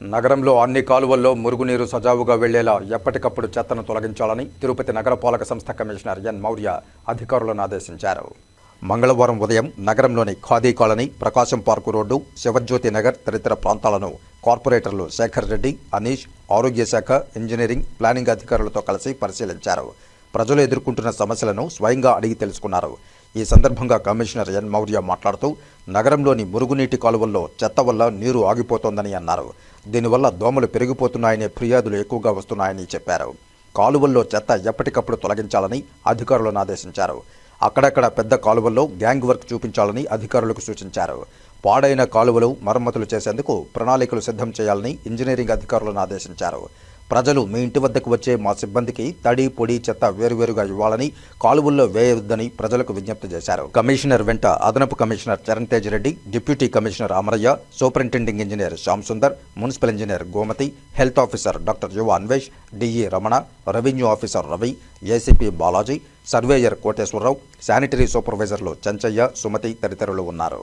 నగరంలో అన్ని కాలువల్లో మురుగునీరు సజావుగా వెళ్ళేలా ఎప్పటికప్పుడు చెత్తను తొలగించాలని తిరుపతి నగరపాలక సంస్థ కమిషనర్ ఎన్ మౌర్య అధికారులను ఆదేశించారు. మంగళవారం ఉదయం నగరంలోని Khadi colony Prakasam park road Shivajyothi Nagar తదితర ప్రాంతాలను కార్పొరేటర్లు శేఖర్ రెడ్డి అనీష్ ఆరోగ్య శాఖ ఇంజనీరింగ్ ప్లానింగ్ అధికారులతో కలిసి పరిశీలించారు. ప్రజలు ఎదుర్కొంటున్న సమస్యలను స్వయంగా అడిగి తెలుసుకున్నారు. ఈ సందర్భంగా కమిషనర్ ఎన్. మౌర్య మాట్లాడుతూ నగరంలోని మురుగునీటి కాలువల్లో చెత్త వల్ల నీరు ఆగిపోతోందని అన్నారు. దీనివల్ల దోమలు పెరిగిపోతున్నాయనే ఫిర్యాదులు ఎక్కువగా వస్తున్నాయని చెప్పారు. కాలువల్లో చెత్త ఎప్పటికప్పుడు తొలగించాలని అధికారులను ఆదేశించారు. అక్కడక్కడ పెద్ద కాలువల్లో గ్యాంగ్ వర్క్ చూపించాలని అధికారులకు సూచించారు. పాడైన కాలువలు మరమ్మతులు చేసేందుకు ప్రణాళికలు సిద్ధం చేయాలని ఇంజనీరింగ్ అధికారులను ఆదేశించారు. ప్రజలు మీ ఇంటి వద్దకు వచ్చే మా సిబ్బందికి తడి పొడి చెత్త వేరువేరుగా ఇవ్వాలని కాలువల్లో వేయవద్దని ప్రజలకు విజ్ఞప్తి చేశారు. కమిషనర్ వెంట అదనపు commissioner Charan Tej Reddy deputy commissioner Amarayya superintending engineer Shyam Sundar municipal engineer Gomathi health officer doctor Yuva Anvesh DE Ramana revenue officer Ravi ACP Balaji surveyor Koteswararao sanitary సూపర్వైజర్లు Chenchaiah Sumathi తదితరులు ఉన్నారు.